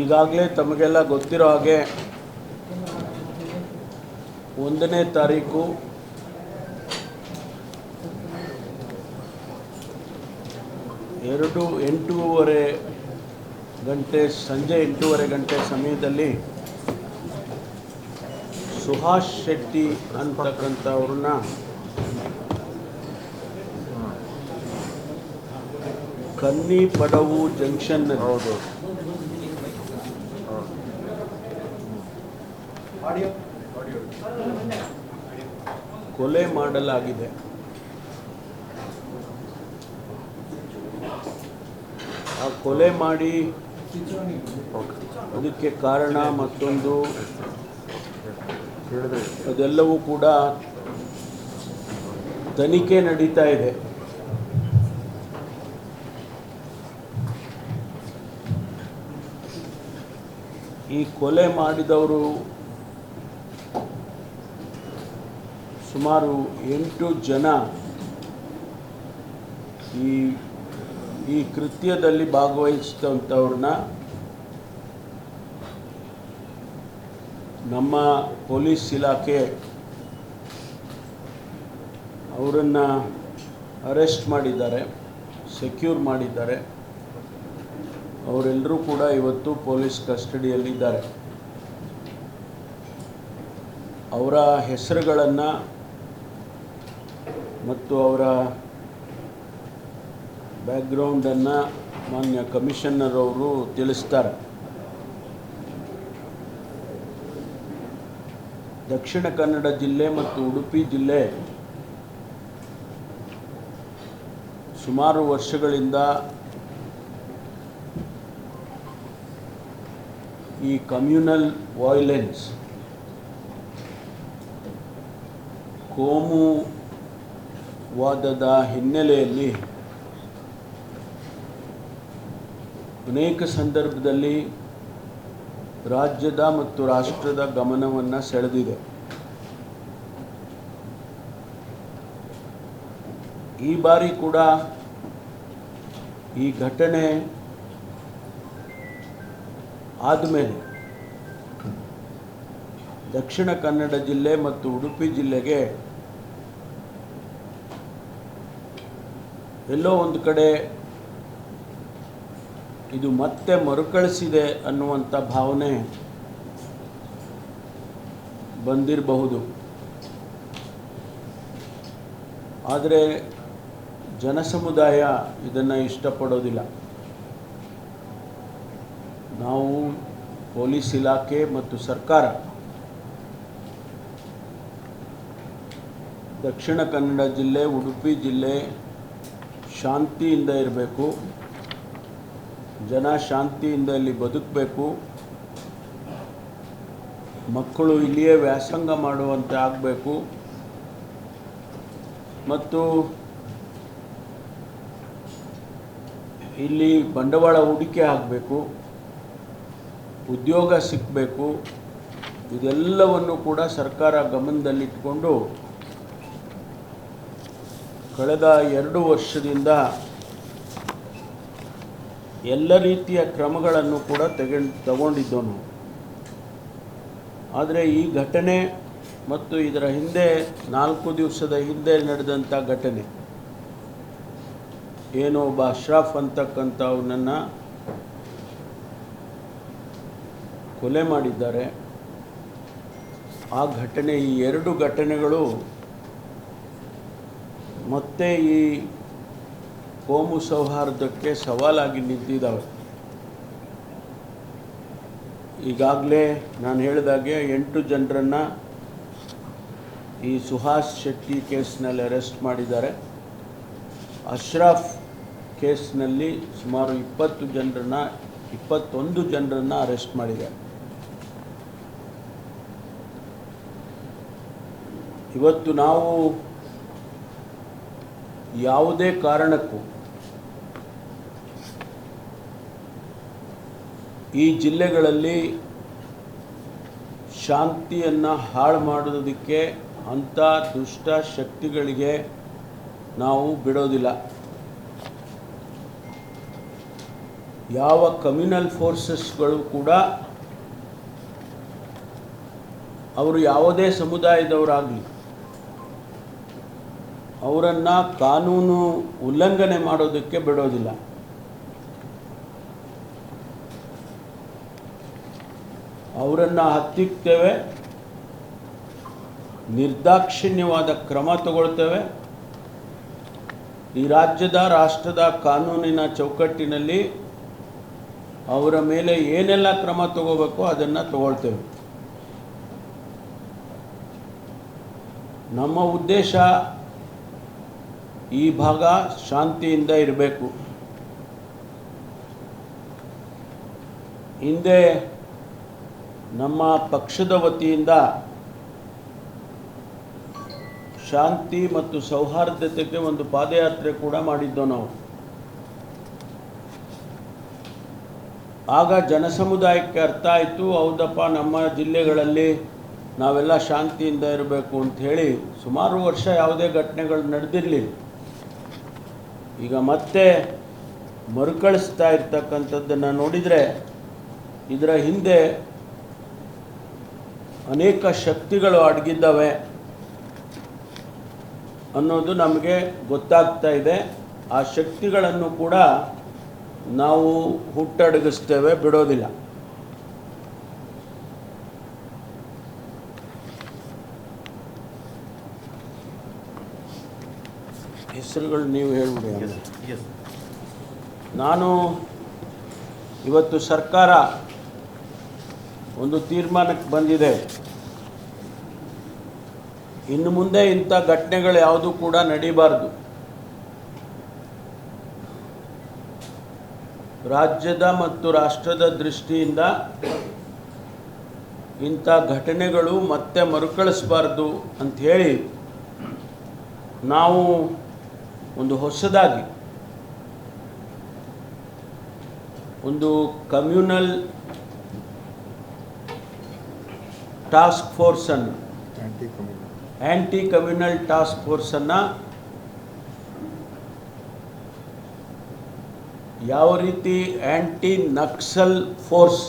ಈಗಾಗಲೇ ತಮಗೆಲ್ಲ ಗೊತ್ತಿರೋ ಹಾಗೆ ಒಂದನೇ ತಾರೀಕು ಎರಡು ಎಂಟೂವರೆ ಗಂಟೆ, ಸಂಜೆ ಎಂಟೂವರೆ ಗಂಟೆ ಸಮಯದಲ್ಲಿ ಸುಹಾಸ್ ಶೆಟ್ಟಿ ಅಂತಕ್ಕಂಥವ್ರನ್ನ ಕನ್ನಿ ಪಡವು ಜಂಕ್ಷನ್ ಹೌದು. ಕೊಲೆ ಮಾಡಲಾಗಿದೆ. ಆ ಕೊಲೆ ಮಾಡಿ ಅದಕ್ಕೆ ಕಾರಣ ಮತ್ತೊಂದು. ಅದೆಲ್ಲವೂ ಕೂಡ ತನಿಖೆ ನಡೀತಾ ಇದೆ. ಈ ಕೊಲೆ ಮಾಡಿದವರು ಸುಮಾರು ಎಂಟು ಜನ ಈ ಈ ಕೃತ್ಯದಲ್ಲಿ ಭಾಗವಹಿಸಿದಂಥವ್ರನ್ನ ನಮ್ಮ ಪೊಲೀಸ್ ಇಲಾಖೆ ಅವರನ್ನು ಅರೆಸ್ಟ್ ಮಾಡಿದ್ದಾರೆ, ಸೆಕ್ಯೂರ್ ಮಾಡಿದ್ದಾರೆ. ಅವರೆಲ್ಲರೂ ಕೂಡ ಇವತ್ತು ಪೊಲೀಸ್ ಕಸ್ಟಡಿಯಲ್ಲಿದ್ದಾರೆ. ಅವರ ಹೆಸರುಗಳನ್ನು ಮತ್ತು ಅವರ ಬ್ಯಾಕ್ಗ್ರೌಂಡನ್ನು ಮಾನ್ಯ ಕಮಿಷನರ್ ಅವರು ತಿಳಿಸ್ತಾರೆ. ದಕ್ಷಿಣ ಕನ್ನಡ ಜಿಲ್ಲೆ ಮತ್ತು ಉಡುಪಿ ಜಿಲ್ಲೆ ಸುಮಾರು ವರ್ಷಗಳಿಂದ ಈ ಕಮ್ಯುನಲ್ ವಾಯ್ಲೆನ್ಸ್ ಕೋಮುವಾದದ ಹಿನ್ನೆಲೆಯಲ್ಲಿ ಅನೇಕ ಸಂದರ್ಭದಲ್ಲಿ ರಾಜ್ಯದ ಮತ್ತು ರಾಷ್ಟ್ರದ ಗಮನವನ್ನು ಸೆಳೆದಿದೆ. ಈ ಬಾರಿ ಕೂಡ ಈ ಘಟನೆ ಆದಮೇಲೆ ದಕ್ಷಿಣ ಕನ್ನಡ ಜಿಲ್ಲೆ ಮತ್ತು ಉಡುಪಿ ಜಿಲ್ಲೆಗೆ ಎಲ್ಲೋ ಒಂದು ಕಡೆ ಇದು ಮತ್ತೆ ಮರುಕಳಿಸಿದೆ ಅನ್ನುವಂಥ ಭಾವನೆ ಬಂದಿರಬಹುದು. ಆದರೆ ಜನಸಮುದಾಯ ಇದನ್ನು ಇಷ್ಟಪಡೋದಿಲ್ಲ. ನಾವು ಪೊಲೀಸ್ ಇಲಾಖೆ ಮತ್ತು ಸರ್ಕಾರ ದಕ್ಷಿಣ ಕನ್ನಡ ಜಿಲ್ಲೆ, ಉಡುಪಿ ಜಿಲ್ಲೆ ಶಾಂತಿಯಿಂದ ಇರಬೇಕು. ಜನ ಶಾಂತಿಯಿಂದ ಇಲ್ಲಿ ಬದುಕಬೇಕು. ಮಕ್ಕಳು ಇಲ್ಲಿಯೇ ವ್ಯಾಸಂಗ ಮಾಡುವಂತೆ ಆಗಬೇಕು. ಮತ್ತು ಇಲ್ಲಿ ಬಂಡವಾಳ ಹೂಡಿಕೆ ಆಗಬೇಕು. ಉದ್ಯೋಗ ಸಿಕ್ಕಬೇಕು ಇದೆಲ್ಲವನ್ನು ಕೂಡ ಸರ್ಕಾರ ಗಮನದಲ್ಲಿಟ್ಟುಕೊಂಡು ಕಳೆದ ಎರಡು ವರ್ಷದಿಂದ ಎಲ್ಲ ರೀತಿಯ ಕ್ರಮಗಳನ್ನು ಕೂಡ ತೆಗೆ, ತಗೊಂಡಿದ್ದನು. ಆದರೆ ಈ ಘಟನೆ ಮತ್ತು ಇದರ ಹಿಂದೆ ನಾಲ್ಕು ದಿವಸದ ಹಿಂದೆ ನಡೆದಂಥ ಘಟನೆ, ಏನೋ ಒಬ್ಬ ಅಶ್ರಾಫ್ ಅಂತಕ್ಕಂಥವನನ್ನು ಕೊಲೆ ಮಾಡಿದ್ದಾರೆ. ಆ ಘಟನೆ, ಈ ಎರಡು ಘಟನೆಗಳು ಮತ್ತೆ ಈ ಕೋಮು ಸೌಹಾರ್ದಕ್ಕೆ ಸವಾಲಾಗಿ ನಿಂತಿದ್ದಾವೆ. ಈಗಾಗಲೇ ನಾನು ಹೇಳಿದಾಗೆ ಎಂಟು ಜನರನ್ನು ಈ ಸುಹಾಸ್ ಶೆಟ್ಟಿ ಕೇಸ್ನಲ್ಲಿ ಅರೆಸ್ಟ್ ಮಾಡಿದ್ದಾರೆ. ಅಶ್ರಫ್ ಕೇಸ್ನಲ್ಲಿ ಸುಮಾರು ಇಪ್ಪತ್ತು ಜನರನ್ನ, ಇಪ್ಪತ್ತೊಂದು ಜನರನ್ನು ಅರೆಸ್ಟ್ ಮಾಡಿದ್ದಾರೆ. ಇವತ್ತು ನಾವು ಯಾವುದೇ ಕಾರಣಕ್ಕೂ ಈ ಜಿಲ್ಲೆಗಳಲ್ಲಿ ಶಾಂತಿಯನ್ನು ಹಾಳು ಮಾಡೋದಕ್ಕೆ ಅಂಥ ದುಷ್ಟ ಶಕ್ತಿಗಳಿಗೆ ನಾವು ಬಿಡೋದಿಲ್ಲ. ಯಾವ ಕಮ್ಯುನಲ್ ಫೋರ್ಸಸ್ಗಳು ಕೂಡ ಅವರು ಯಾವುದೇ ಸಮುದಾಯದವರಾಗಲಿ ಅವರನ್ನು ಕಾನೂನು ಉಲ್ಲಂಘನೆ ಮಾಡೋದಕ್ಕೆ ಬಿಡೋದಿಲ್ಲ. ಅವರನ್ನು ಹತ್ತಿಕ್ತೇವೆ, ನಿರ್ದಾಕ್ಷಿಣ್ಯವಾದ ಕ್ರಮ ತಗೊಳ್ತೇವೆ. ಈ ರಾಜ್ಯದ, ರಾಷ್ಟ್ರದ ಕಾನೂನಿನ ಚೌಕಟ್ಟಿನಲ್ಲಿ ಅವರ ಮೇಲೆ ಏನೆಲ್ಲ ಕ್ರಮ ತಗೋಬೇಕು ಅದನ್ನು ತಗೊಳ್ತೇವೆ. ನಮ್ಮ ಉದ್ದೇಶ ಈ ಭಾಗ ಶಾಂತಿಯಿಂದ ಇರಬೇಕು. ಹಿಂದೆ ನಮ್ಮ ಪಕ್ಷದ ವತಿಯಿಂದ ಶಾಂತಿ ಮತ್ತು ಸೌಹಾರ್ದತೆಗೆ ಒಂದು ಪಾದಯಾತ್ರೆ ಕೂಡ ಮಾಡಿದ್ದೋ ನಾವು. ಆಗ ಜನಸಮುದಾಯಕ್ಕೆ ಅರ್ಥ ಆಯಿತು, ಹೌದಪ್ಪ, ನಮ್ಮ ಜಿಲ್ಲೆಗಳಲ್ಲಿ ನಾವೆಲ್ಲ ಶಾಂತಿಯಿಂದ ಇರಬೇಕು ಅಂತ ಹೇಳಿ ಸುಮಾರು ವರ್ಷ ಯಾವುದೇ ಘಟನೆಗಳು ನಡೆದಿರಲಿಲ್ಲ. ಈಗ ಮತ್ತೆ ಮರುಕಳಿಸ್ತಾ ಇರ್ತಕ್ಕಂಥದ್ದನ್ನು ನೋಡಿದರೆ ಇದರ ಹಿಂದೆ ಅನೇಕ ಶಕ್ತಿಗಳು ಅಡಗಿದ್ದಾವೆ ಅನ್ನೋದು ನಮಗೆ ಗೊತ್ತಾಗ್ತಾ ಇದೆ. ಆ ಶಕ್ತಿಗಳನ್ನು ಕೂಡ ನಾವು ಹುಟ್ಟಡಗಿಸ್ತೇವೆ, ಬಿಡೋದಿಲ್ಲ. ಹೆಸರುಗಳು ನೀವು ಹೇಳ್ಬಿಡಿ. ಆಮೇಲೆ. ಎಸ್ ನಾನು ಇವತ್ತು ಸರ್ಕಾರ ಒಂದು ತೀರ್ಮಾನಕ್ಕೆ ಬಂದಿದೆ. ಇನ್ನು ಮುಂದೆ ಇಂಥ ಘಟನೆಗಳು ಯಾವುದೂ ಕೂಡ ನಡೀಬಾರ್ದು. ರಾಜ್ಯದ ಮತ್ತು ರಾಷ್ಟ್ರದ ದೃಷ್ಟಿಯಿಂದ ಇಂಥ ಘಟನೆಗಳು ಮತ್ತೆ ಮರುಕಳಿಸಬಾರ್ದು ಅಂಥೇಳಿ ನಾವು ಒಂದು ಹೊಸದಾಗಿ, ಒಂದು ಕಮ್ಯುನಲ್ ಟಾಸ್ಕ್ ಫೋರ್ಸನ್ನು ಆ್ಯಂಟಿ ಕಮ್ಯುನಲ್ ಟಾಸ್ಕ್ ಫೋರ್ಸನ್ನು ಯಾವ ರೀತಿ ಆ್ಯಂಟಿ ನಕ್ಸಲ್ ಫೋರ್ಸ್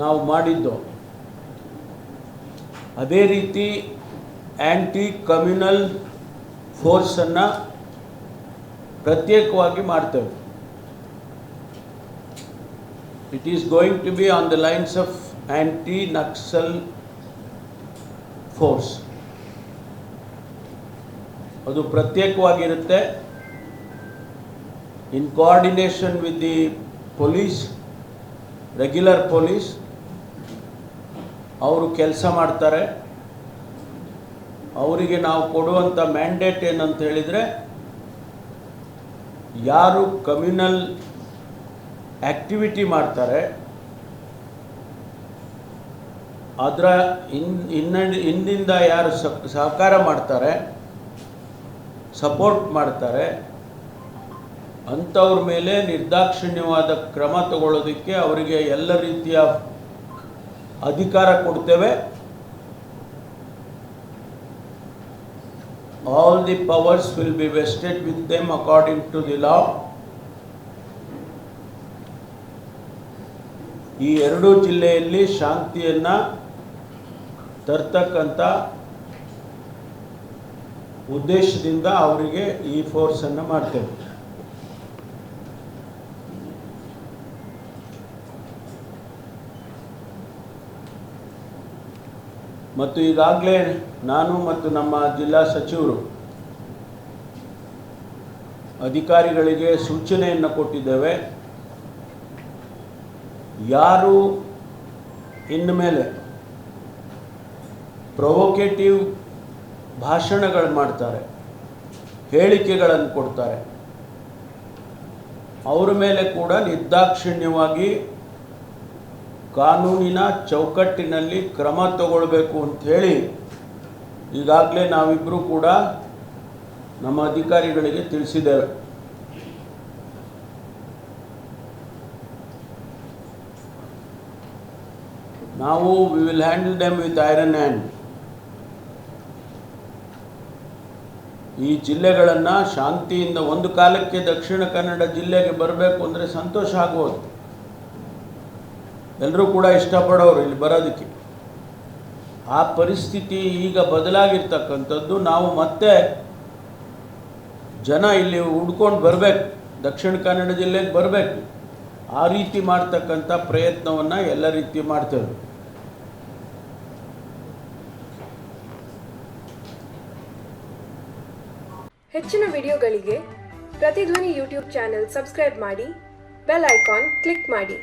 ನಾವು ಮಾಡಿದ್ದೋ, ಅದೇ ರೀತಿ ಆ್ಯಂಟಿ ಕಮ್ಯುನಲ್ ಫೋರ್ಸನ್ನು ಪ್ರತ್ಯೇಕವಾಗಿ ಮಾಡ್ತೇವೆ. It is going to be on the lines of anti Naxal force ಅದು ಪ್ರತ್ಯೇಕವಾಗಿರುತ್ತೆ. In coordination with the police regular police ಅವರು ಕೆಲಸ ಮಾಡ್ತಾರೆ. ಅವರಿಗೆ ನಾವು ಕೊಡುವಂಥ ಮ್ಯಾಂಡೇಟ್ ಏನಂತ ಹೇಳಿದರೆ, ಯಾರು ಕಮ್ಯುನಲ್ ಆ್ಯಕ್ಟಿವಿಟಿ ಮಾಡ್ತಾರೆ, ಅದರ ಇನ್, ಇನ್ನ ಹಿಂದಿಂದ ಯಾರು ಸಹಕಾರ ಮಾಡ್ತಾರೆ ಸಪೋರ್ಟ್ ಮಾಡ್ತಾರೆ ಅಂಥವ್ರ ಮೇಲೆ ನಿರ್ದಾಕ್ಷಿಣ್ಯವಾದ ಕ್ರಮ ತಗೊಳ್ಳೋದಕ್ಕೆ ಅವರಿಗೆ ಎಲ್ಲ ರೀತಿಯ ಅಧಿಕಾರ ಕೊಡ್ತೇವೆ. All the powers will be vested with them according to the law. ಈ ಎರಡೂ ಜಿಲ್ಲೆಯಲ್ಲಿ ಶಾಂತಿಯನ್ನು ತರ್ತಕ್ಕಂಥ ಉದ್ದೇಶದಿಂದ ಅವರಿಗೆ ಈ ಫೋರ್ಸನ್ನು ಮಾಡ್ತೇವೆ ಮತ್ತು ಈಗಾಗಲೇ ನಾನು ಮತ್ತು ನಮ್ಮ ಜಿಲ್ಲಾ ಸಚಿವರು ಅಧಿಕಾರಿಗಳಿಗೆ ಸೂಚನೆಯನ್ನು ಕೊಟ್ಟಿದ್ದೇವೆ. ಯಾರು ಇನ್ನು ಮೇಲೆ ಪ್ರೊವೊಕೇಟಿವ್ ಭಾಷಣಗಳು ಮಾಡ್ತಾರೆ, ಹೇಳಿಕೆಗಳನ್ನು ಕೊಡ್ತಾರೆ, ಅವರ ಮೇಲೆ ಕೂಡ ನಿರ್ದಾಕ್ಷಿಣ್ಯವಾಗಿ ಕಾನೂನಿನ ಚೌಕಟ್ಟಿನಲ್ಲಿ ಕ್ರಮ ತಗೊಳ್ಬೇಕು ಅಂಥೇಳಿ ಈಗಾಗಲೇ ನಾವಿಬ್ಬರೂ ಕೂಡ ನಮ್ಮ ಅಧಿಕಾರಿಗಳಿಗೆ ತಿಳಿಸಿದ್ದೇವೆ. ನಾವು we will handle them with iron hand ಈ ಜಿಲ್ಲೆಗಳನ್ನು ಶಾಂತಿಯಿಂದ ಒಂದು ಕಾಲಕ್ಕೆ ದಕ್ಷಿಣ ಕನ್ನಡ ಜಿಲ್ಲೆಗೆ ಬರಬೇಕು ಅಂದರೆ ಸಂತೋಷ ಆಗ್ಬೋದು. ಎಲ್ಲರೂ ಕೂಡ ಇಷ್ಟಪಡೋರು ಇಲ್ಲಿ ಬರೋದಕ್ಕೆ. ಆ ಪರಿಸ್ಥಿತಿ ಈಗ ಬದಲಾಗಿರ್ತಕ್ಕಂಥದ್ದು ನಾವು ಮತ್ತೆ ಜನ ಇಲ್ಲಿ ಹುಡ್ಕೊಂಡು ಬರಬೇಕು, ದಕ್ಷಿಣ ಕನ್ನಡ ಜಿಲ್ಲೆಗೆ ಬರಬೇಕು. ಆ ರೀತಿ ಮಾಡ್ತಕ್ಕಂಥ ಪ್ರಯತ್ನವನ್ನು ಎಲ್ಲ ರೀತಿ ಮಾಡ್ತೇವೆ. ಹೆಚ್ಚಿನ ವಿಡಿಯೋಗಳಿಗೆ ಪ್ರತಿಧ್ವನಿ ಯೂಟ್ಯೂಬ್ ಚಾನೆಲ್ ಸಬ್ಸ್ಕ್ರೈಬ್ ಮಾಡಿ, ಬೆಲ್ ಐಕಾನ್ ಕ್ಲಿಕ್ ಮಾಡಿ.